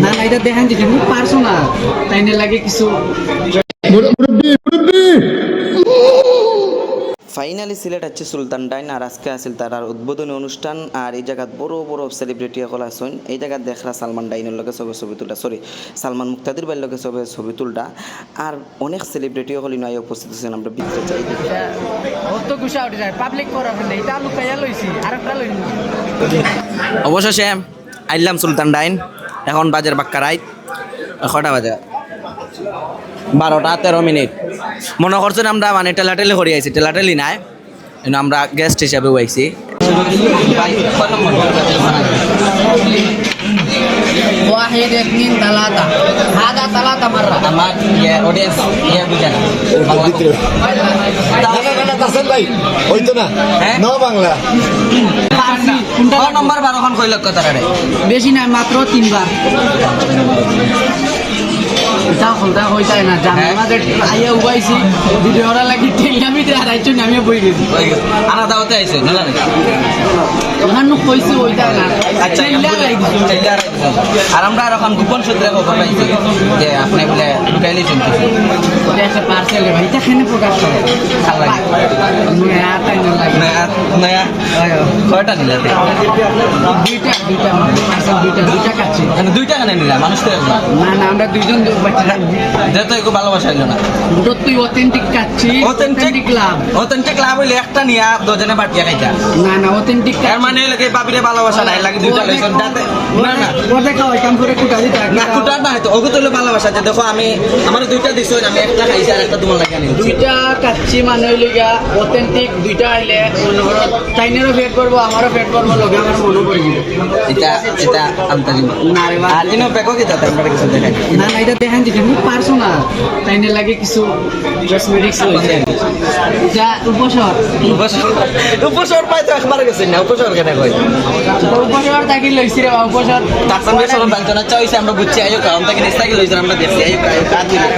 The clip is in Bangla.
না না এটা দেখেন যেটা খুব পার্সোনাল তাই লাগে কিছু? ফাইনালি সিলেট আছে সুলতান ডাইন আর আজকে আছিল তার আর উদ্বোধনী অনুষ্ঠান আর এই জায়গাত বড় বড় সেলিব্রিটি সকল আসুন এই জায়গাত দেখরা সালমান ডাইনের লগে সবে ছবি তুলটা সরি সালমান মুক্তাদির বাইর লগে সবে ছবি তুলটা আর অনেক সেলিব্রিটি সকল ইনাই উপস্থিত আছেন আমরা একটা লই অবশেষে আইলাম সুলতান ডাইন এখন বাজার বাক্কা রাইত কটা বাজে বারোটা তেরো মিনিট মনে করছেন আমরা মানে টেলাটেলি করে আইছি টেলাটেলি নাই কিন্তু আমরা গেস্ট হিসাবেও আইছি واحد اثنين ثلاثة هذا ثلاثة مرة আমার ইয়ে অডিয়েন্স ইয়ে বুঝে না না না না না তাসেন ভাই হইতো না ছ নম্বর বারোখন কই লক্ষ টাকা বেশি নাই মাত্র তিনবার এটা হলদা হয়ে যায় না জানার হ্যাঁ। মাঝে আইয়া উবাইছি ভিডিও ওরা লাগি টেলিয়ামি দিয়ে হারাইছো নামিয়ে বই গেছি। আলাদা হতে আইছে না না ওখানে কইছি ওইটা না। আচ্ছা আর এখন গোপন সূত্রে খবর পাইছি যে আপনি বলে লুকাইলি এটা। নয়া তাই নয়া নয়া কয়টা নিলে দুইটা দুইটা দুইটা দুইটা কাচ্ছি দুইটা কেন নিলা মানুষ তো না। না আমরা দুইজন যেহেতু একটু ভালোবাসা হইল না। দুটো তুই অথেন্টিক কাচ্ছি অথেন্টিক লাভ অথেন্টিক লাভ হইলে একটা নিয়া দুজনে বাটিয়া খাইতা না না অথেন্টিক এর মানে হইলে কি বাবিরে ভালোবাসা নাই লাগে দুইটা লইছেন যাতে না না। ওটা খাওয়াই কাম করে কুটা দিতে না কুটার না হয়তো ওকে তো ভালোবাসা যে দেখো আমি আমার দুইটা দিছো আমি একটা খাইছি আর একটা তোমার লাগে দুইটা কাচ্ছি মানে হইলে অথেন্টিক দুইটা আইলে মনে করো চাইনেরও করব আমারও ফেট করব লগে আমার মনে পড়ে গেল এটা এটা আন্তরিক না রে। আর ইনো বেকো কি তাতে আমরা কিছু দেখাই। না না এটা দেখেন যেটা খুব পার্সোনাল তাই না লাগে কিছু কসমেটিক্স রয়েছে যা উপসর। উপসর? উপসর পাই তো একবার গেছে না। উপসর কেন কই উপসর তাকে লইছি রে উপসর। তার সঙ্গে সরম বাঞ্চনা চাইছে আমরা বুঝছি আইও কারণ তাকে নিস্তাকি লইছেন আমরা দেখছি আইও কাজ দিলে